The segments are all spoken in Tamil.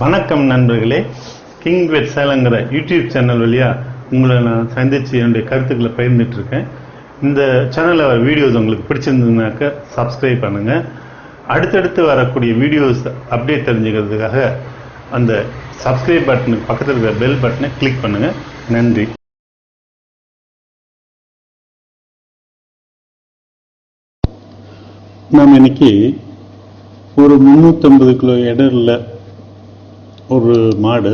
வணக்கம் நண்பர்களே. கிங் வெட் சேலங்கிற யூடியூப் சேனல் வழியாக உங்களை நான் சந்தித்து என்னுடைய கருத்துக்களை பகிர்ந்துட்டு இருக்கேன் இந்த சேனலில் வீடியோஸ் உங்களுக்கு பிடிச்சிருந்ததுனாக்க சப்ஸ்கிரைப் பண்ணுங்கள் அடுத்தடுத்து வரக்கூடிய வீடியோஸ் அப்டேட் தெரிஞ்சுக்கிறதுக்காக அந்த சப்ஸ்கிரைப் பட்டனுக்கு பக்கத்தில் இருக்கிற பெல் பட்டனை கிளிக் பண்ணுங்கள் நன்றி. நாம் இன்னைக்கு ஒரு முந்நூற்றம்பது கிலோ இடரில் ஒரு மாடு.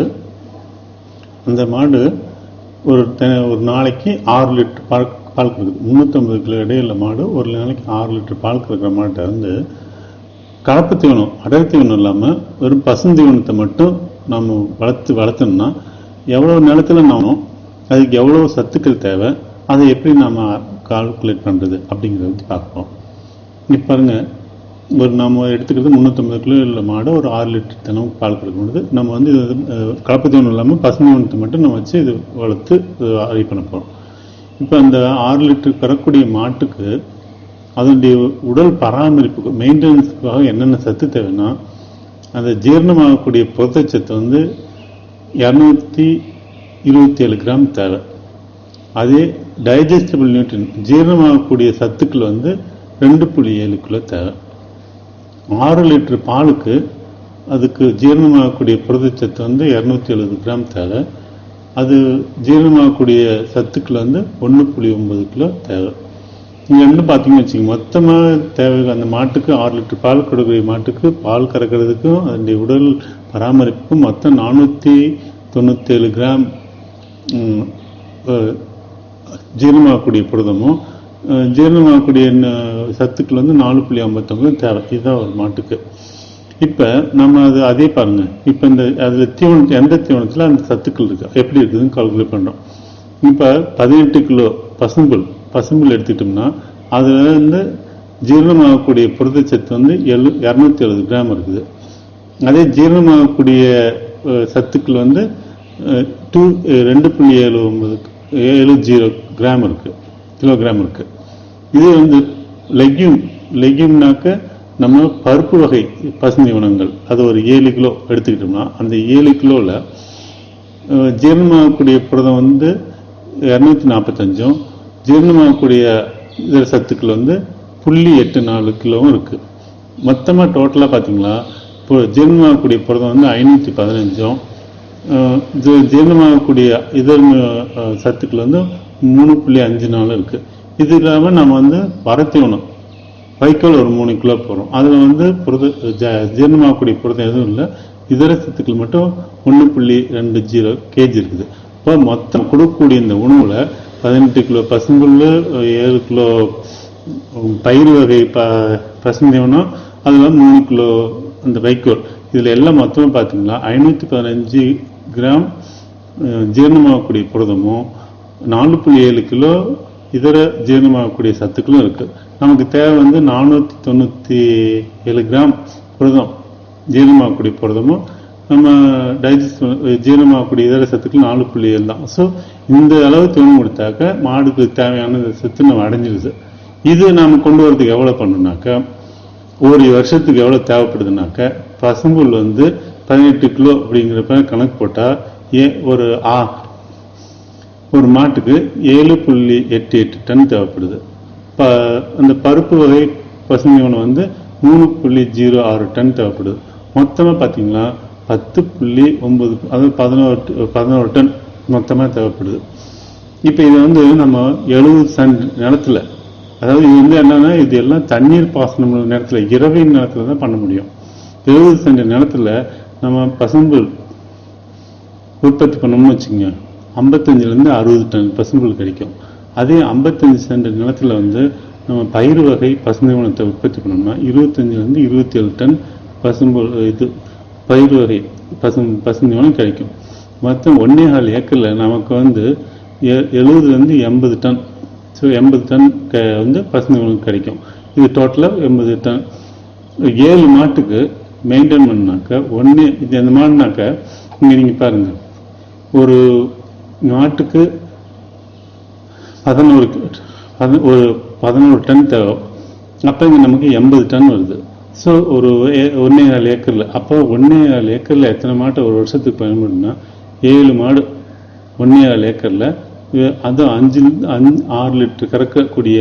அந்த மாடு ஒரு ஒரு நாளைக்கு ஆறு லிட்டர் பால் பால் கொடுக்குது. முந்நூற்றம்பது கிலோ இடையில மாடு ஒரு நாளைக்கு ஆறு லிட்டர் பால் கறக்கிற மாட்டை வந்து கலப்பு தீவனம் அடர் தீவனம் இல்லாமல் வெறும் பசுந்தீவனத்தை மட்டும் நம்ம வளர்த்து வளர்த்தோம்னா எவ்வளோ நிலத்துல நானும் அதுக்கு எவ்வளோ சத்துக்கள் தேவை அதை எப்படி நாம் கால்குலேட் பண்ணுறது அப்படிங்கிறத பற்றி பார்ப்போம். இப்போ பாருங்கள் ஒரு நம்ம எடுத்துக்கிறது முந்நூற்றம்பது கிலோ உள்ள மாடு ஒரு ஆறு லிட்டர் தினம் பால் கொடுக்கும் பொழுது நம்ம வந்து இது கலப்பு தீவனம் இல்லாமல் பசுந்தீவனத்தை மட்டும் நம்ம வச்சு இது வளர்த்து ரெடி பண்ண போகிறோம் இப்போ அந்த ஆறு லிட்டர் பெறக்கூடிய மாட்டுக்கு அதனுடைய உடல் பராமரிப்புக்கு மெயின்டெனன்ஸுக்காக என்னென்ன சத்து தேவைன்னா அந்த ஜீரணமாகக்கூடிய புரதச்சத்து வந்து இரநூத்தி இருபத்தி ஏழு கிராம் தேவை. அதே டைஜஸ்டபிள் நியூட்ரியன் ஜீரணமாகக்கூடிய சத்துக்கள் வந்து ரெண்டு புள்ளி ஏழு கிலோ தேவை. ஆறு லிட்டர் பாலுக்கு அதுக்கு ஜீரணமாகக்கூடிய புரதச்சத்து வந்து இரநூத்தி எழுபது கிராம் தேவை. அது ஜீரணமாகக்கூடிய சத்துக்கள் வந்து ஒன்று புள்ளி ஒன்பது கிலோ தேவை. நீங்கள் வந்து பார்த்தீங்கன்னு வச்சுக்கோங்க மொத்தமாக தேவை அந்த மாட்டுக்கு ஆறு லிட்டர் பால் கொடுக்கக்கூடிய மாட்டுக்கு பால் கறக்கிறதுக்கும் அதனுடைய உடல் பராமரிப்புக்கும் மொத்தம் நானூற்றி தொண்ணூற்றேழு கிராம் ஜீரணமாகக்கூடிய புரதமும் ஜீரணமாகக்கூடிய சத்துக்கள் வந்து நாலு புள்ளி ஐம்பத்தொம்பது தேவை. இதுதான் ஒரு மாட்டுக்கு. இப்போ நம்ம அது அதே பாருங்கள் இப்போ இந்த அதில் தீவனம் எந்த தீவனத்தில் அந்த சத்துக்கள் இருக்குது எப்படி இருக்குதுன்னு கால்குலேட் பண்ணுறோம் இப்போ பதினெட்டு கிலோ பசும்புல் பசும்புல் எடுத்துக்கிட்டோம்னா அதில் வந்து ஜீரணமாகக்கூடிய புரதச்சத்து வந்து எழு இரநூத்தி எழுபது கிராம் இருக்குது. அதே ஜீரணமாகக்கூடிய சத்துக்கள் வந்து டூ ரெண்டு புள்ளி ஏழு ஒன்பது ஏழு ஜீரோ கிராம் இருக்குது கிலோகிராம் இருக்கு. இது வந்து லெக்யூம் லெக்யூம்னாக்க நம்ம பருப்பு வகை பசுந்தீவனங்கள் அது ஒரு ஏழு கிலோ எடுத்துக்கிட்டோம்னா அந்த ஏழு கிலோவில் ஜீரணமாகக்கூடிய புரதம் வந்து இரநூத்தி நாற்பத்தஞ்சும் ஜீரணமாகக்கூடிய இதர சத்துக்கள் வந்து புள்ளி எட்டு நாலு கிலோவும் இருக்குது மொத்தமாக டோட்டலாக பார்த்தீங்களா இப்போ ஜீரணமாகக்கூடிய புரதம் வந்து ஐநூற்றி பதினஞ்சும் அஹ் ஜீரணமாகக்கூடிய இதர சத்துக்கள் வந்து மூணு புள்ளி அஞ்சு நாள் இருக்குது இது இல்லாமல் நம்ம வந்து வரத்தீவனம் வைக்கோல் ஒரு மூணு கிலோ போகிறோம் அதில் வந்து புரத ஜ- ஜீரணமாகக்கூடிய புரதம் எதுவும் இல்லை. இதர சத்துக்கள் மட்டும் ஒன்று புள்ளி ரெண்டு ஜீரோ கேஜி இருக்குது. இப்போ மொத்தம் கொடுக்கக்கூடிய இந்த உணவில் பதினெட்டு கிலோ பசும்புல் ஏழு கிலோ பயிர் வகை ப பசுந்தீவனம் அதில் மூணு கிலோ அந்த வைக்கோல். இதில் எல்லாம் மொத்தமாக பார்த்தீங்கன்னா ஐநூற்றி பதினஞ்சு கிராம் ஜீரணமாகக்கூடிய புரதமும் நாலு புள்ளி ஏழு கிலோ இதர ஜீரணமாகக்கூடிய சத்துக்களும் இருக்குது நமக்கு தேவை வந்து நானூற்றி தொண்ணூற்றி ஏழு கிராம் புரதம் ஜீரணமாகக்கூடிய புரதமும் நம்ம டைஜஸ்ட் ஜீரணமாகக்கூடிய இதர சத்துக்கள் நாலு புள்ளி ஏழு தான். ஸோ இந்த அளவு தீவனம் கொடுத்தாக்க மாடுக்கு தேவையான சத்து நம்ம அடைஞ்சிருது. இது நாம் கொண்டு வரதுக்கு எவ்வளோ பண்ணணும்னாக்கா ஒரு வருஷத்துக்கு எவ்வளோ தேவைப்படுதுனாக்க பசும்புல் வந்து பதினெட்டு கிலோ அப்படிங்கிறப்ப கணக்கு போட்டால் ஏ ஒரு ஆ ஒரு மாட்டுக்கு ஏழு புள்ளி எட்டு எட்டு டன் தேவைப்படுது. ப அந்த பருப்பு வகை பசுந்தீவனம் வந்து மூணு புள்ளி ஜீரோ ஆறு டன் தேவைப்படுது. மொத்தமாக பார்த்தீங்கன்னா பத்து புள்ளி ஒம்பது அதாவது பதினோரு பதினோரு டன் மொத்தமாக தேவைப்படுது. இப்போ இது வந்து நம்ம எழுபது சன் நிலத்துல அதாவது இது வந்து என்னென்னா இது எல்லாம் தண்ணீர் பாசனம் நேரத்தில் இரவின் நேரத்தில் தான் பண்ண முடியும். எழுபது சென்ட் நிலத்துல நம்ம பசும்புல் உற்பத்தி பண்ணோம்னு வச்சுக்கோங்க. ஐம்பத்தஞ்சிலேருந்து அறுபது டன் பசும்புல் கிடைக்கும். அதே ஐம்பத்தஞ்சு சென்ட் நிலத்தில் வந்து நம்ம பயிர் வகை பசுநிறுவனத்தை உற்பத்தி பண்ணோம்னா இருபத்தஞ்சிலேருந்து இருபத்தி ஏழு டன் பசும்புல் இது பயிர் வகை பசு பசுநிறுவனம் கிடைக்கும். மொத்தம் ஒன்றே கால் ஏக்கரில் நமக்கு வந்து எ- எழுபதுலேருந்து எண்பது டன். ஸோ எண்பது டன் க வந்து பசுநிறுவனம் கிடைக்கும். இது டோட்டலாக எண்பது டன். ஏழு மாட்டுக்கு மெயின்டைன் பண்ணாக்க ஒன்று இது எந்த மாடுனாக்க இங்கே நீங்கள் பாருங்கள் ஒரு நாட்டுக்கு பதினோரு ஒரு பதினோரு டன் தேவை. அப்போ இங்கே நமக்கு எண்பது டன் வருது. ஸோ ஒரு ஏ- நாலு கால் ஏக்கரில். அப்போ ஒன்றே கால் ஏக்கரில் எத்தனை மாட்டை ஒரு வருஷத்துக்கு பயன்படுனா ஏழு மாடு ஒன்றே நாலு ஏக்கரில் அதுவும் அஞ்சு அஞ்சு ஆறு லிட்டர் கறக்கக்கூடிய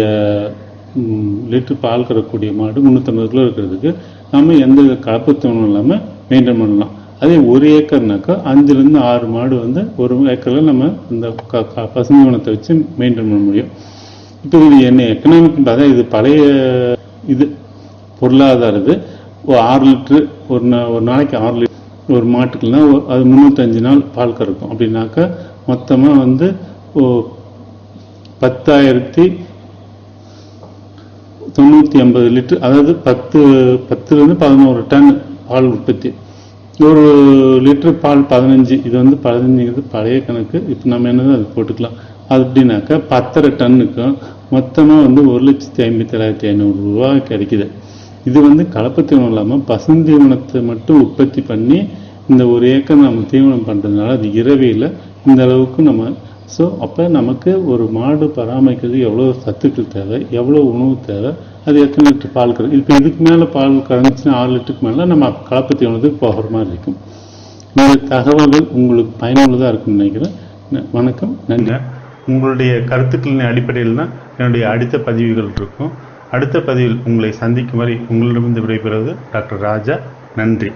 லிட்டர் பால் கறக்கக்கூடிய மாடு முந்நூற்றம்பது கிலோ இருக்கிறதுக்கு நம்ம எந்த கலப்பு தோணும் இல்லாமல் மெயின்டைன் பண்ணலாம். அதே ஒரு ஏக்கர்னாக்கா அஞ்சுலேருந்து ஆறு மாடு வந்து ஒரு ஏக்கரில் நம்ம இந்த க பசுமைவனத்தை வச்சு மெயின்டைன் பண்ண முடியும். இப்போ இது என்ன எக்கனாமிக் அதான் இது பழைய இது பொருளாதார இது. ஒரு ஆறு லிட்ரு ஒரு நா ஒரு நாளைக்கு ஆறு லிட்டர் ஒரு மாட்டுக்குன்னா அது முந்நூற்றஞ்சு நாள் பால் கறக்கும். அப்படின்னாக்கா மொத்தமாக வந்து ஓ பத்தாயிரத்தி தொண்ணூற்றி ஐம்பது லிட்டர் அதாவது பத்து பத்துலேருந்து பதினோரு டன் பால் உற்பத்தி. ஒரு லிட்டர் பால் பதினஞ்சு இது வந்து பதினஞ்சுங்கிறது பழைய கணக்கு. இப்போ நம்ம என்னது அது போட்டுக்கலாம். அது அப்படின்னாக்கா பத்தரை டன்னுக்கும் மொத்தமாக வந்து ஒரு லட்சத்தி ஐம்பத்தி ஏழாயிரத்தி ஐநூறுரூவா கிடைக்குது. இது வந்து கலப்பு தீவனம் இல்லாமல் பசுந்தீவனத்தை மட்டும் உற்பத்தி பண்ணி இந்த ஒரு ஏக்கர் நம்ம தீவனம் பண்ணுறதுனால அது இரவியில் இந்த அளவுக்கு நம்ம ஸோ அப்போ நமக்கு ஒரு மாடு பராமரிக்கிறதுக்கு எவ்வளோ சத்துக்கள் தேவை எவ்வளோ உணவு தேவை அது எத்தனை லிட்டர் பால் கறந்து இப்போ இதுக்கு மேலே பால் கறந்துச்சுன்னா ஆறு லிட்டருக்கு மேலே நம்ம கலப்பு தீவனத்துக்கு போகிற மாதிரி இருக்கும். இந்த தகவல்கள் உங்களுக்கு பயனுள்ளதாக இருக்கும்னு நினைக்கிறேன். வணக்கம் நன்றி. உங்களுடைய கருத்துக்களின் அடிப்படையில் தான் என்னுடைய அடுத்த பதிவுகள் இருக்கும். அடுத்த பதிவில் உங்களை சந்திக்கும் வரை உங்களிடமிருந்து விடைபெறுவது டாக்டர் ராஜா. நன்றி.